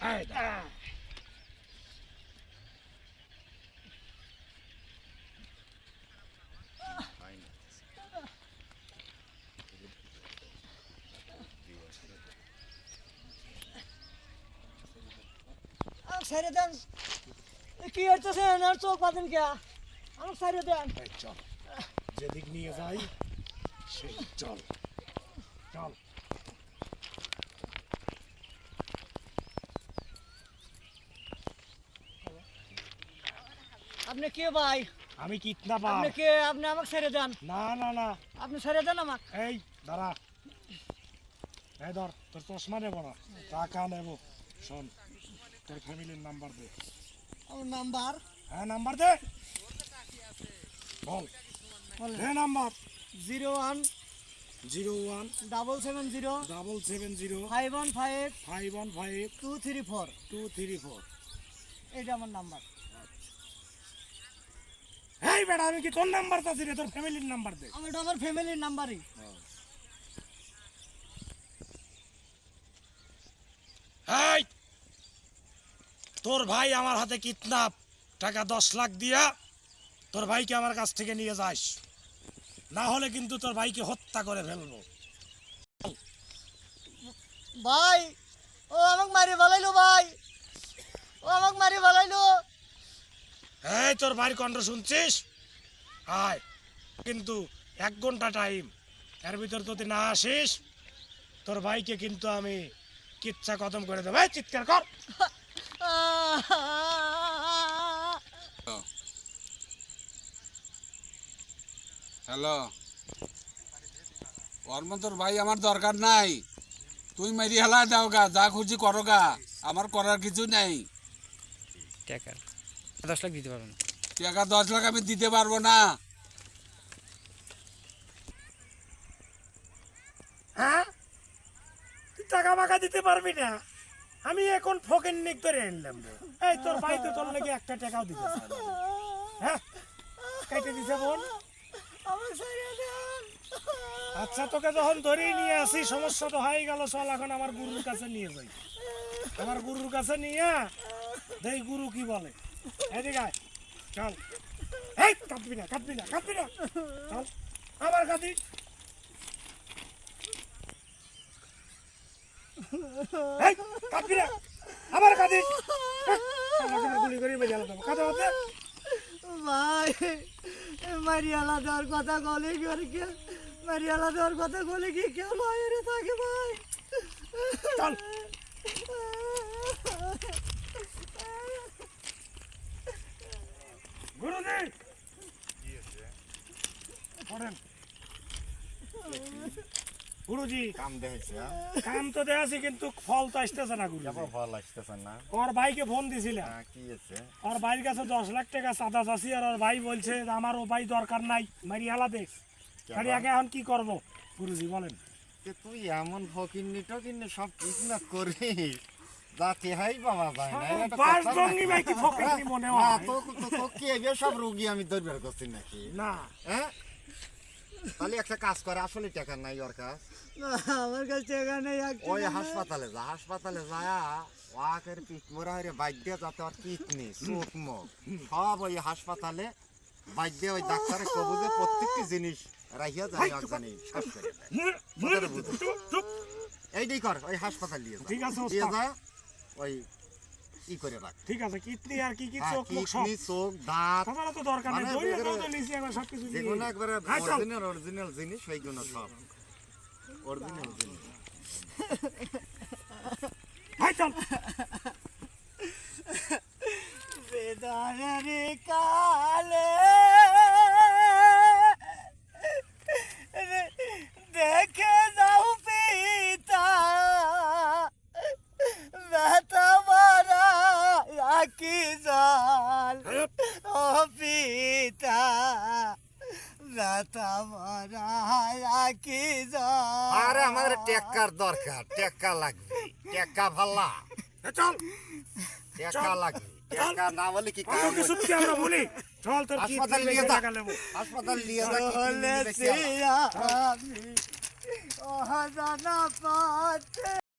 এই দাঁড়া। আমাকে ছেড়ে দেন এ কি হচ্ছে আর চোখ পাতেন কে আমাকে ছেড়ে দেন এই চল যেদিক নিয়ে যাই সেই চল চল আপনি কে ভাই? আমি কিডন্যাপার। আপনি কে? আপনি আমাকে ছেড়ে দেন। না না না। আপনি ছেড়ে দেন আমাকে। এই দাঁড়া। এই ধর তোর চশমা নেব না। টাকা নেব। শোন তোর ফ্যামিলির নাম্বার দে। আমার নাম্বার? হ্যাঁ নাম্বার দে। বল। দে number. Zero one zero one double seven zero double seven zero five one five five one five two three four. Two three four. এটা আমার নাম্বার। এই বেটা আমি কি তোর নাম্বার চাচ্ছি রে? তোর ফ্যামিলির নাম্বার দে। আমার এটা আমার ফ্যামিলির নাম্বারই এই তোর ভাই আমার হাতে কিডন্যাপ টাকা দশ লাখ দিয়া তোর ভাইকে আমার কাছ থেকে নিয়ে যাস। না হলে কিন্তু তোর ভাইকে হত্যা করে ফেলব। ভাই ও আমাকে মারি ভালাইলো ভাই। ও আমাকে মারি ভালাইলো এই তোর ভাইয়ের কণ্ঠ শুনছিস? আয় কিন্তু এক ঘণ্টা টাইম এর ভিতর যদি না আসিস তোর ভাইকে কিন্তু আমি কিচ্ছা কদম করে দেবো। এই চিৎকার কর। হ্যালো। ওর মতোর ভাই আমার দরকার নাই। তুই মেরি হেলা দাও গা যা খুঁজি করো গা। আমার করার কিছু নাই। টাকা দশ লাখ দিতে পারব না। টাকা দশ লাখ আমি দিতে পারব না। হ্যাঁ? তুই টাকা মাকা দিতে পারবি না। আমি এখন ফকেন নিক ধরে আনলাম এই তোর ভাই তো তোর নাকি একটা টাকাও দিতে হ্যাঁ? কেটে দিছে বোন। আচ্ছা তোকে যখন ধরেই নিয়ে আসি সমস্যা তো হয়ে গেল চল এখন আমার গুরুর কাছে নিয়ে যাই। আমার গুরুর কাছে নিয়ে দেই গুরু কি বলে। এদিকে আয় চল। এই কাঁদবি না কাঁদবি না কাঁদবি না। চল আবার কাঁদি। এই কাঁদবি না আবার কাঁদি। গুলি করে বেজে আলাদা কাঁদা হতে ভাই মারিয়ালা দেওয়ার কথা বলে কি আর কে মারিয়ালা দেওয়ার কথা বলে কি কেউ লয়েরে থাকে ভাই। চল গুরুজি পড়েন গুরুজি কাম দেখেছি কাম তো দেখাছি কিন্তু ফল তো আসতেছে না গুরুজি। ভালো লাগতেছে না? ওর ভাইকে ফোন দিছিলাম। হ্যাঁ, কি আছে ওর ভাইয়ের কাছে দশ লাখ টাকা চাঁদা চাষি আর ওর ভাই বলছে যে আমার ও ভাই দরকার নাই মারি হেলা দেখ খালি আগে এখন কি করব? গুরুজি বলেন। যে তুই এমন ফকিন্নি টকিন্নি সব কিডন্যাপ করি যাতে হাই বাবা যায় না এটা কথা জঙ্গি ভাই কি ফকিন্নি মনে হয়? তো তো কি এগুলো সব রোগী আমি ধরবার করছি নাকি? না। হ্যাঁ? তাহলে একটা কাজ করে আসলে টাকা নাই ওর কাছ। আমার কাছে টাকা নেই ওই হাসপাতালে যা হাসপাতালে যায় ওয়াকের পিঠ মোরা হয়ে বাইদ্য যাতে ওর কিডনি চোখ মুখ সব ওই হাসপাতালে বাইদ্য ওই ডাক্তারে কবু যে প্রত্যেকটি জিনিস রাখিয়া যায় এক জানি শেষ করে। এইটাই কর ওই হাসপাতাল দিয়ে ঠিক আছে, দিয়ে। যা ওই ই করে রাখ। ঠিক আছে কিডনি আর কি কি হ্যাঁ, চোখ মুখ সব। চোখ দাঁত তোমার তো দরকার নেই। মানে দড়িয়ে তো নিয়েছি একবার সবকিছু নিয়ে। যেগুলো একবারে হ্যাঁ, অরিজিনাল অরিজিনাল জিনিস সেইগুলো সব। অরিজিনাল জিনিস। হাই চল। বেদারে কালে জল আরে আমাদের টেক্কার দরকার টেক্কা লাগবে। টেক্কা ভাল্লা। চল। টেক্কা লাগবে। টেক্কা না বলে কি কাজ কিছু কি আমরা বলি? চল তোর কি হাসপাতাল নিয়ে যা। হাসপাতাল নিয়ে যা হলে বলেছি আমি ও হাজানা পথে